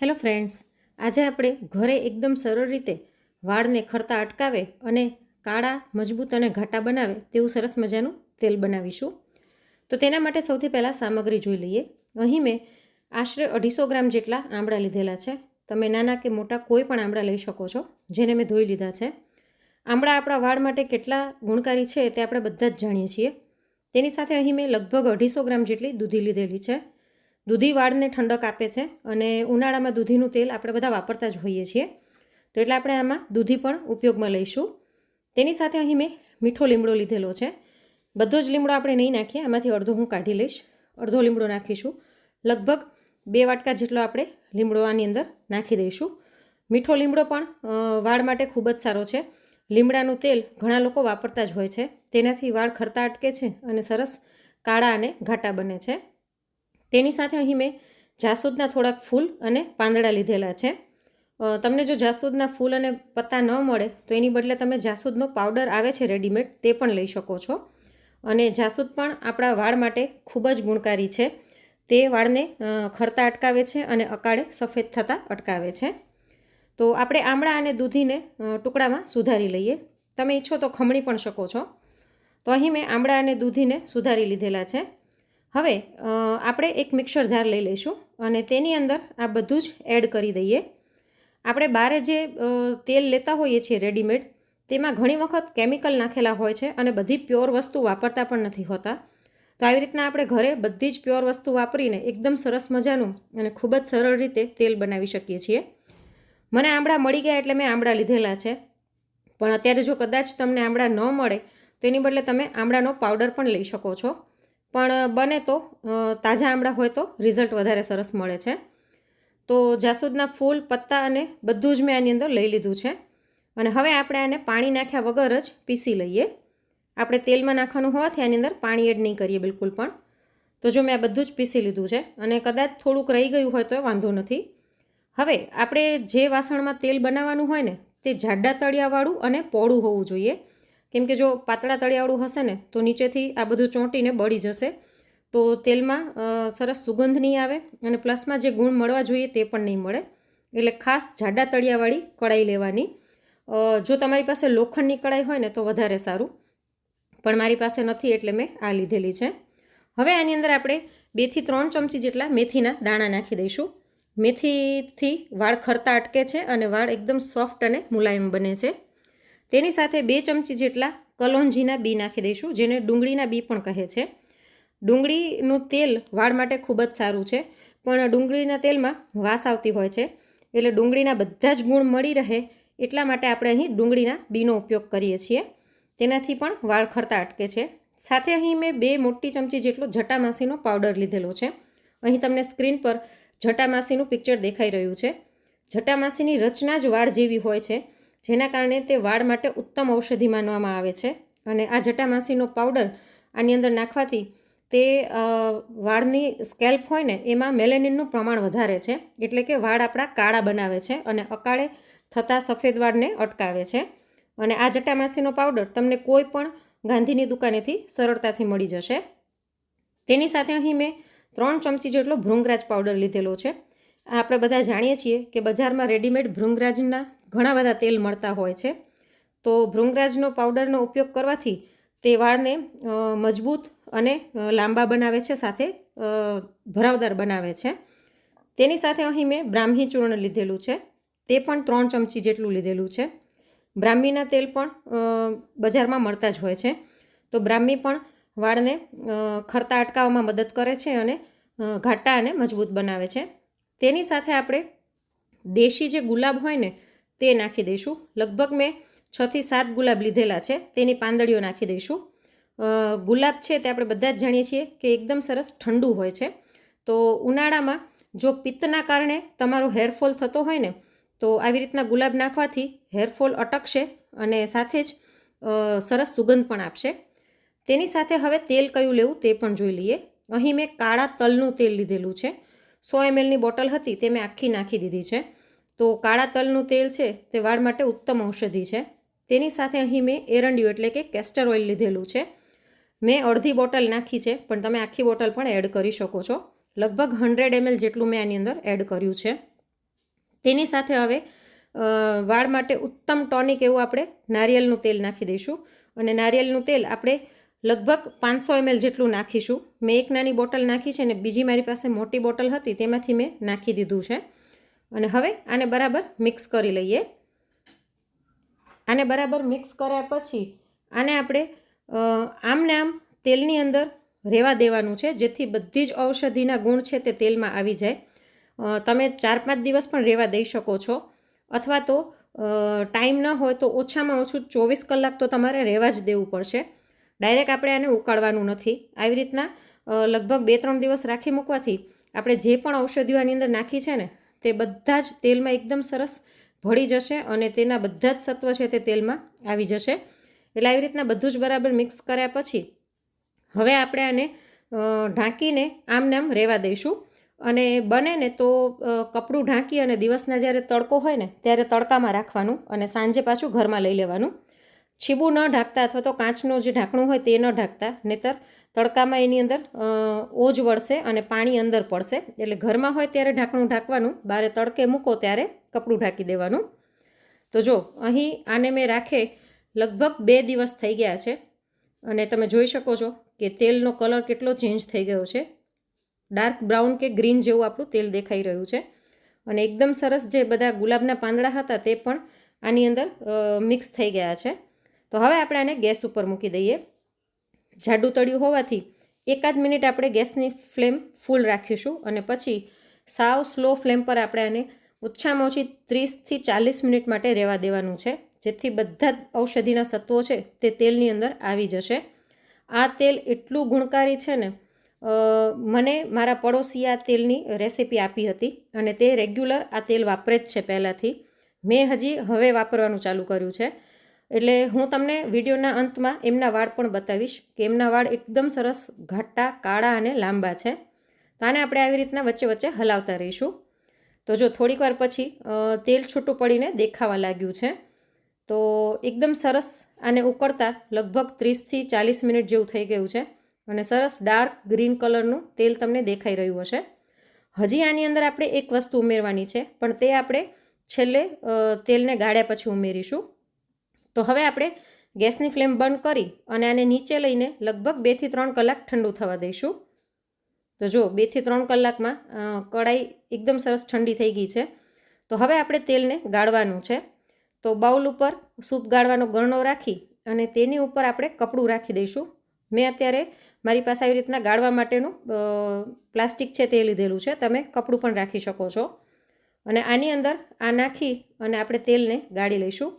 Hello friends, આજે આપણે ઘરે એકદમ સરળ રીતે વાળને ખરતા અટકાવે અને કાળા, મજબૂત અને ઘાટા બનાવે તેવું સરસ મજાનું તેલ બનાવીશું. તો તેના માટે સૌથી પહેલાં સામગ્રી જોઈ લઈએ. અહીં મેં આશરે અઢીસો ગ્રામ જેટલા આંબળા લીધેલા છે. તમે નાના કે મોટા કોઈ પણ આંબળા લઈ શકો છો, જેને મેં ધોઈ લીધા છે. આંબળા આપણા વાળ માટે કેટલા ગુણકારી છે તે આપણે બધા જ જાણીએ છીએ. તેની સાથે અહીં મેં લગભગ અઢીસો ગ્રામ જેટલી દૂધી લીધેલી છે. દૂધી વાળને ઠંડક આપે છે અને ઉનાળામાં દૂધીનું તેલ આપણે બધા વાપરતા જ હોઈએ છીએ. તો એટલે આપણે આમાં દૂધી પણ ઉપયોગમાં લઈશું. તેની સાથે અહીં મેં મીઠો લીમડો લીધેલો છે. બધો જ લીમડો આપણે નહીં નાખીએ, આમાંથી અડધો હું કાઢી લઈશ. અડધો લીમડો નાખીશું. લગભગ બે વાટકા જેટલો આપણે લીમડો આની અંદર નાખી દઈશું. મીઠો લીમડો પણ વાળ માટે ખૂબ જ સારો છે. લીમડાનું તેલ ઘણા લોકો વાપરતા જ હોય છે. તેનાથી વાળ ખરતા અટકે છે અને સરસ કાળા અને ઘાટા બને છે. તેની સાથે અહીં મેં જાસૂદના થોડાક ફૂલ અને પાંદડા લીધેલા છે. તમને જો જાસૂદના ફૂલ અને પત્તા ન મળે, તો એની બદલે તમે જાસૂદનો પાવડર આવે છે રેડીમેડ, તે પણ લઈ શકો છો. અને જાસૂદ પણ આપણા વાળ માટે ખૂબ જ ગુણકારી છે. તે વાળને ખરતા અટકાવે છે અને અકાળે સફેદ થતાં અટકાવે છે. તો આપણે આમળા અને દૂધીને ટુકડામાં સુધારી લઈએ. તમે ઈચ્છો તો ખમણી પણ શકો છો. તો અહીં મેં આમળા અને દૂધીને સુધારી લીધેલા છે. હવે આપણે એક મિક્સર જાર લઈ લઈશું અને તેની અંદર આ બધું જ એડ કરી દઈએ. આપણે બારે જે તેલ લેતા હોઈએ છીએ રેડીમેડ, તેમાં ઘણી વખત કેમિકલ નાખેલા હોય છે અને બધી પ્યોર વસ્તુ વાપરતા પણ નથી હોતા. તો આવી રીતના આપણે ઘરે બધી જ પ્યોર વસ્તુ વાપરીને એકદમ સરસ મજાનું અને ખૂબ જ સરળ રીતે તેલ બનાવી શકીએ છીએ. મને આંબળા મળી ગયા એટલે મેં આંબળા લીધેલા છે. પણ અત્યારે જો કદાચ તમને આંબળા ન મળે, તો એની બદલે તમે આંબળાનો પાવડર પણ લઈ શકો છો. પણ બને તો તાજા આંબળા હોય તો રિઝલ્ટ વધારે સરસ મળે છે. તો જાસૂદના ફૂલ, પત્તા અને બધું જ મેં આની અંદર લઈ લીધું છે. અને હવે આપણે આને પાણી નાખ્યા વગર જ પીસી લઈએ. આપણે તેલમાં નાખવાનું હોવાથી આની અંદર પાણી એડ નહીં કરીએ બિલકુલ પણ. તો જો મેં આ બધું જ પીસી લીધું છે અને કદાચ થોડુંક રહી ગયું હોય તો વાંધો નથી. હવે આપણે જે વાસણમાં તેલ બનાવવાનું હોય ને, તે જાડા તળિયાવાળું અને પોળું હોવું જોઈએ. કેમ કે જો પાતળા તળિયાવાળું હશે ને, તો નીચેથી આ બધું ચોંટીને બળી જશે. તો તેલમાં સરસ સુગંધ નહીં આવે અને પ્લસમાં જે ગુણ મળવા જોઈએ તે પણ નહીં મળે. એટલે ખાસ જાડા તળિયાવાળી કડાઈ લેવાની. જો તમારી પાસે લોખંડની કડાઈ હોય ને, તો વધારે સારું. પણ મારી પાસે નથી એટલે મેં આ લીધેલી છે. હવે આની અંદર આપણે બેથી ત્રણ ચમચી જેટલા મેથીના દાણા નાખી દઈશું. મેથીથી વાળ ખરતા અટકે છે અને વાળ એકદમ સોફ્ટ અને મુલાયમ બને છે. તેની સાથે બે ચમચી જેટલા કલોંજીના બી નાખી દઈશું, જેને ડુંગળીના બી પણ કહે છે. ડુંગળીનું તેલ વાળ માટે ખૂબ જ સારું છે, પણ ડુંગળીના તેલમાં વાસ આવતી હોય છે, એટલે ડુંગળીના બધા જ ગુણ મળી રહે એટલા માટે આપણે અહીં ડુંગળીના બીનો ઉપયોગ કરીએ છીએ. તેનાથી પણ વાળ ખરતા અટકે છે. સાથે અહીં મેં બે મોટી ચમચી જેટલો જટામાસીનો પાવડર લીધેલો છે. અહીં તમને સ્ક્રીન પર જટામાસીનું પિક્ચર દેખાઈ રહ્યું છે. જટામાસીની રચના જ વાળ જેવી હોય છે. જેના કારણે તે વાળ માટે ઉત્તમ ઔષધિ માનવામાં આવે છે. અને આ જટામાસીનો પાવડર આની અંદર નાખવાથી તે વાળની સ્કેલ્પ હોય ને, એમાં મેલેનિનનું પ્રમાણ વધારે છે. એટલે કે વાળ આપણા કાળા બનાવે છે અને અકાળે થતા સફેદ વાળને અટકાવે છે. અને આ જટામાસીનો પાવડર તમને કોઈ પણ ગાંધીની દુકાનેથી સરળતાથી મળી જશે. તેની સાથે અહીં મેં ત્રણ ચમચી જેટલો ભૃંગરાજ પાવડર લીધેલો છે. આપણે બધા જાણીએ છીએ કે બજારમાં રેડીમેડ ભૃંગરાજના ઘણા બધા તેલ મળતા હોય છે. તો ભૃંગરાજનો પાવડરનો ઉપયોગ કરવાથી તે વાળને મજબૂત અને લાંબા બનાવે છે, સાથે ભરાવદાર બનાવે છે. તેની સાથે અહીં મેં બ્રાહ્મી ચૂર્ણ લીધેલું છે. તે પણ ત્રણ ચમચી જેટલું લીધેલું છે. બ્રાહ્મીના તેલ પણ બજારમાં મળતા જ હોય છે. તો બ્રાહ્મી પણ વાળને ખરતા અટકાવવામાં મદદ કરે છે અને ઘાટા અને મજબૂત બનાવે છે. તેની સાથે આપણે દેશી જે ગુલાબ હોય ને તે નાખી દઈશું. લગભગ મેં છથી સાત ગુલાબ લીધેલા છે. તેની પાંદડીઓ નાખી દઈશું. ગુલાબ છે તે આપણે બધા જ જાણીએ છીએ કે એકદમ સરસ ઠંડુ હોય છે. તો ઉનાળામાં જો પિત્તના કારણે તમારો હેરફોલ થતો હોય ને, તો આવી રીતના ગુલાબ નાખવાથી હેરફોલ અટકશે અને સાથે જ સરસ સુગંધ પણ આપશે. તેની સાથે હવે તેલ કયું લેવું તે પણ જોઈ લઈએ. અહીં મેં કાળા તલનું તેલ લીધેલું છે. સો એમએલની બોટલ હતી તે મેં આખી નાખી દીધી છે. તો કાળા તલનું તેલ છે તે વાળ માટે ઉત્તમ ઔષધિ છે. તેની સાથે અહીં મેં એરંડિયું એટલે કે કેસ્ટર ઓઇલ લીધેલું છે. મેં અડધી બોટલ નાખી છે, પણ તમે આખી બોટલ પણ એડ કરી શકો છો. લગભગ હંડ્રેડ એમએલ જેટલું મેં આની અંદર એડ કર્યું છે. તેની સાથે હવે વાળ માટે ઉત્તમ ટોનિક એવું આપણે નારિયેળનું તેલ નાખી દઈશું. અને નારિયેળનું તેલ આપણે લગભગ પાંચસો એમએલ જેટલું નાખીશું. મેં એક નાની બોટલ નાખી છે અને બીજી મારી પાસે મોટી બોટલ હતી, તેમાંથી મેં નાખી દીધું છે. અને હવે આને બરાબર મિક્સ કરી લઈએ. આને બરાબર મિક્સ કર્યા પછી આને આપણે આમને આમ તેલની અંદર રહેવા દેવાનું છે, જેથી બધી જ ઔષધિના ગુણ છે તે તેલમાં આવી જાય. તમે ચાર પાંચ દિવસ પણ રહેવા દઈ શકો છો. અથવા તો ટાઈમ ન હોય તો ઓછામાં ઓછું ચોવીસ કલાક તો તમારે રહેવા જ દેવું પડશે. ડાયરેક્ટ આપણે આને ઉકાળવાનું નથી. આવી રીતના લગભગ બે ત્રણ દિવસ રાખી મૂકવાથી આપણે જે પણ ઔષધિઓ આની અંદર નાખી છે ને તે બધા જ તેલમાં એકદમ સરસ ભળી જશે અને તેના બધા જ સત્વ છે તે તેલમાં આવી જશે. એટલે આવી રીતના બધું જ બરાબર મિક્સ કર્યા પછી હવે આપણે આને ઢાંકીને આમને આમ રહેવા દઈશું. અને બને ને તો કપડું ઢાંકી અને દિવસના જ્યારે તડકો હોય ને ત્યારે તડકામાં રાખવાનું અને સાંજે પાછું ઘરમાં લઈ લેવાનું. છીબું ન ઢાંકતા અથવા તો કાચનું જે ઢાંકણું હોય તે ન ઢાંકતા, નહીતર તડકામાં એની અંદર ઓજ વળશે અને પાણી અંદર પડશે. એટલે ઘરમાં હોય ત્યારે ઢાંકણું ઢાંકવાનું, બારે તડકે મૂકો ત્યારે કપડું ઢાંકી દેવાનું. તો જો, અહીં આને મેં રાખે લગભગ બે દિવસ થઈ ગયા છે. અને તમે જોઈ શકો છો કે તેલનો કલર કેટલો ચેન્જ થઈ ગયો છે. ડાર્ક બ્રાઉન કે ગ્રીન જેવું આપણું તેલ દેખાઈ રહ્યું છે. અને એકદમ સરસ જે બધા ગુલાબના પાંદડા હતા તે પણ આની અંદર મિક્સ થઈ ગયા છે. તો હવે આપણે આને ગેસ ઉપર મૂકી દઈએ. જાડું તળ્યું હોવાથી એકાદ મિનિટ આપણે ગેસની ફ્લેમ ફૂલ રાખીશું અને પછી સાવ સ્લો ફ્લેમ પર આપણે આને ઓછામાં ઓછી ત્રીસથી ચાલીસ મિનિટ માટે રહેવા દેવાનું છે. જેથી બધા જ ઔષધિના સત્વો છે તે તેલની અંદર આવી જશે. આ તેલ એટલું ગુણકારી છે ને મને મારા પડોશીએ આ તેલની રેસિપી આપી હતી અને તે રેગ્યુલર આ તેલ વાપરે જ છે પહેલાંથી. મેં હજી હવે વાપરવાનું ચાલુ કર્યું છે. એટલે હું તમને વિડીયોના અંતમાં એમના વાળ પણ બતાવીશ કે એમના વાળ એકદમ સરસ ઘાટા, કાળા અને લાંબા છે. તો આને આપણે આવી રીતના વચ્ચે વચ્ચે હલાવતા રહીશું. તો જો થોડીક વાર પછી તેલ છૂટું પડીને દેખાવા લાગ્યું છે. તો એકદમ સરસ આને ઉકળતા લગભગ ત્રીસથી ચાલીસ મિનિટ જેવું થઈ ગયું છે અને સરસ ડાર્ક ગ્રીન કલરનું તેલ તમને દેખાઈ રહ્યું હશે. હજી આની અંદર આપણે એક વસ્તુ ઉમેરવાની છે, પણ તે આપણે છેલ્લે તેલને ગાળ્યા પછી ઉમેરીશું. તો હવે આપણે ગેસની ફ્લેમ બંધ કરી અને આને નીચે લઈને લગભગ બેથી ત્રણ કલાક ઠંડુ થવા દઈશું. તો જો બેથી ત્રણ કલાકમાં કડાઈ એકદમ સરસ ઠંડી થઈ ગઈ છે. તો હવે આપણે તેલને ગાળવાનું છે. તો બાઉલ ઉપર સૂપ ગાળવાનો ગરણો રાખી અને તેની ઉપર આપણે કપડું રાખી દઈશું. મેં અત્યારે મારી પાસે આવી રીતના ગાળવા માટેનું પ્લાસ્ટિક છે તે લીધેલું છે. તમે કપડું પણ રાખી શકો છો. અને આની અંદર આ નાખી અને આપણે તેલને ગાળી લઈશું.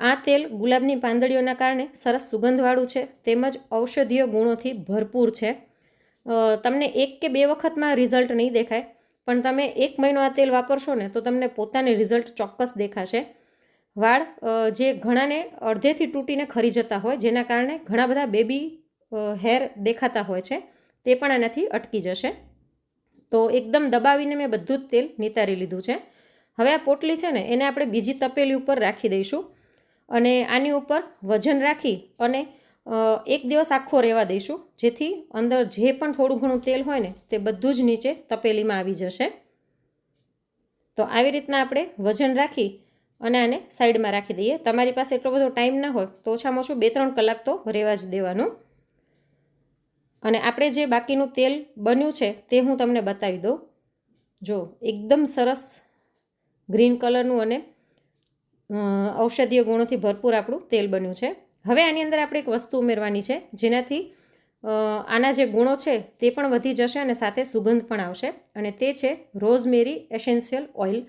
આ તેલ ગુલાબની પાંદડીઓના કારણે સરસ સુગંધવાળું છે, તેમજ ઔષધીય ગુણોથી ભરપૂર છે. તમને એક કે બે વખતમાં રિઝલ્ટ નહીં દેખાય, પણ તમે એક મહિનો આ તેલ વાપરશો ને તો તમને પોતાને રિઝલ્ટ ચોક્કસ દેખાશે. વાળ જે ઘણાને અડધેથી તૂટીને ખરી જતા હોય, જેના કારણે ઘણા બધા બેબી હેર દેખાતા હોય છે, તે પણ આનાથી અટકી જશે. તો એકદમ દબાવીને મેં બધું જ તેલ નિતારી લીધું છે. હવે આ પોટલી છે ને, એને આપણે બીજી તપેલી ઉપર રાખી દઈશું. અને આની ઉપર વજન રાખી અને એક દિવસ આખો રહેવા દઈશું. જેથી અંદર જે પણ થોડું ઘણું તેલ હોય ને, તે બધું જ નીચે તપેલીમાં આવી જશે. તો આવી રીતના આપણે વજન રાખી અને આને સાઈડમાં રાખી દઈએ. તમારી પાસે એટલો બધો ટાઈમ ના હોય તો ઓછામાં ઓછું બે ત્રણ કલાક તો રહેવા જ દેવાનું. અને આપણે જે બાકીનું તેલ બન્યું છે, તે હું તમને બતાવી દઉં. જો, એકદમ સરસ ગ્રીન કલરનું અને ઔષધીય ગુણોથી ભરપૂર આપણું તેલ બન્યું છે. હવે આની અંદર આપણે એક વસ્તુ ઉમેરવાની છે, જેનાથી આના જે ગુણો છે તે પણ વધી જશે અને સાથે સુગંધ પણ આવશે. અને તે છે રોઝમેરી એસેન્શિયલ ઓઇલ.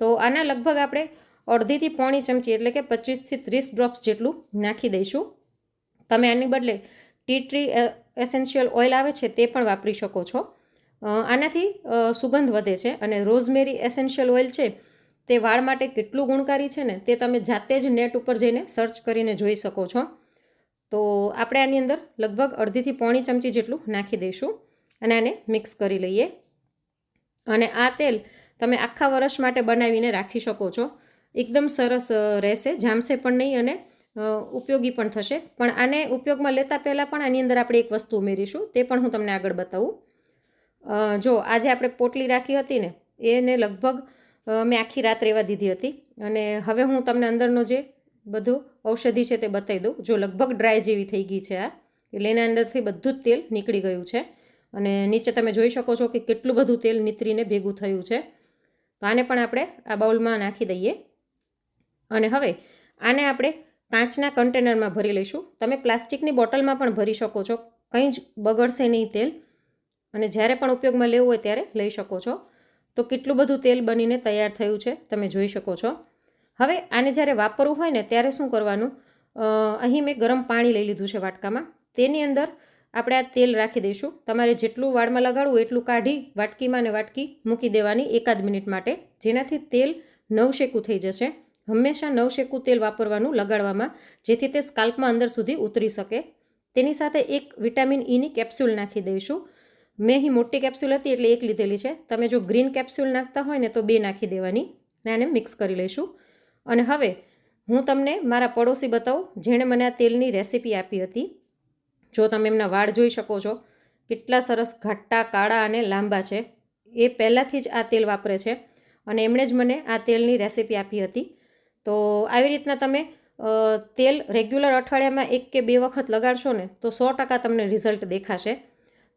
તો આના લગભગ આપણે અડધીથી પોણી ચમચી એટલે કે પચીસથી ત્રીસ ડ્રોપ્સ જેટલું નાખી દઈશું. તમે આની બદલે ટી ટ્રી એસેન્શિયલ ઓઇલ આવે છે તે પણ વાપરી શકો છો. આનાથી સુગંધ વધે છે. અને રોઝમેરી એસેન્શિયલ ઓઇલ છે તે વાળ માટે કેટલું ગુણકારી છે ને તે તમે જાતે જ નેટ ઉપર જઈને સર્ચ કરીને જોઈ શકો છો. તો આપણે આની અંદર લગભગ અડધીથી પોણી ચમચી જેટલું નાખી દઈશું અને આને મિક્સ કરી લઈએ. અને આ તેલ તમે આખા વર્ષ માટે બનાવીને રાખી શકો છો. એકદમ સરસ રહેશે, જામશે પણ નહીં અને ઉપયોગી પણ થશે. પણ આને ઉપયોગમાં લેતા પહેલાં પણ આની અંદર આપણે એક વસ્તુ ઉમેરીશું, તે પણ હું તમને આગળ બતાવું. જો આજે આપણે પોટલી રાખી હતી ને, એને લગભગ મેં આખી રાત રહેવા દીધી હતી. અને હવે હું તમને અંદરનો જે બધું ઔષધિ છે તે બતાવી દઉં. જો લગભગ ડ્રાય જેવી થઈ ગઈ છે આ. એટલે એના અંદરથી બધું જ તેલ નીકળી ગયું છે. અને નીચે તમે જોઈ શકો છો કે કેટલું બધું તેલ નીતરીને ભેગું થયું છે. તો આને પણ આપણે આ બાઉલમાં નાખી દઈએ. અને હવે આને આપણે કાચના કન્ટેનરમાં ભરી લઈશું. તમે પ્લાસ્ટિકની બોટલમાં પણ ભરી શકો છો. કંઈ જ બગડશે નહીં તેલ. અને જ્યારે પણ ઉપયોગમાં લેવું હોય ત્યારે લઈ શકો છો. તો કેટલું બધું તેલ બનીને તૈયાર થયું છે તમે જોઈ શકો છો. હવે આને જ્યારે વાપરવું હોય ને ત્યારે શું કરવાનું? અહીં મેં ગરમ પાણી લઈ લીધું છે વાટકામાં. તેની અંદર આપણે આ તેલ રાખી દઈશું. તમારે જેટલું વાળમાં લગાડવું એટલું કાઢી વાટકીમાં ને વાટકી મૂકી દેવાની એકાદ મિનિટ માટે. જેનાથી તેલ નવશેકું થઈ જશે. હંમેશા નવશેકું તેલ વાપરવાનું લગાડવામાં, જેથી તે સ્કાલ્પમાં અંદર સુધી ઉતરી શકે. તેની સાથે એક વિટામિન ઈની કેપ્સ્યુલ નાખી દઈશું. મેં અહીં મોટી કેપ્સ્યુલ હતી એટલે એક લીધેલી છે. તમે જો ગ્રીન કેપ્સ્યુલ નાખતા હોય ને તો બે નાખી દેવાની. ને આને મિક્સ કરી લઈશું. અને હવે હું તમને મારા પડોશી બતાવું, જેણે મને આ તેલની રેસીપી આપી હતી. જો તમે એમના વાળ જોઈ શકો છો, કેટલા સરસ ઘાટા, કાળા અને લાંબા છે. એ પહેલાંથી જ આ તેલ વાપરે છે અને એમણે જ મને આ તેલની રેસીપી આપી હતી. તો આવી રીતના તમે તેલ રેગ્યુલર અઠવાડિયામાં એક કે બે વખત લગાડશો ને તો સો ટકા તમને રિઝલ્ટ દેખાશે.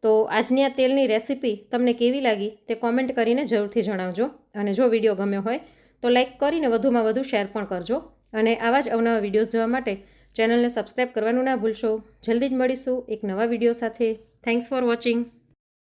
તો આજની આ તેલની રેસીપી તમને કેવી લાગી તે કોમેન્ટ કરીને જરૂરથી જણાવજો. અને જો વીડિયો ગમ્યો હોય તો લાઈક કરીને વધુમાં વધુ શેર પણ કરજો. અને આવા જ અવનવા વિડીયોઝ જોવા માટે ચેનલને સબસ્ક્રાઈબ કરવાનું ના ભૂલશો. જલ્દી જ મળીશું એક નવા વીડિયો સાથે. Thanks for watching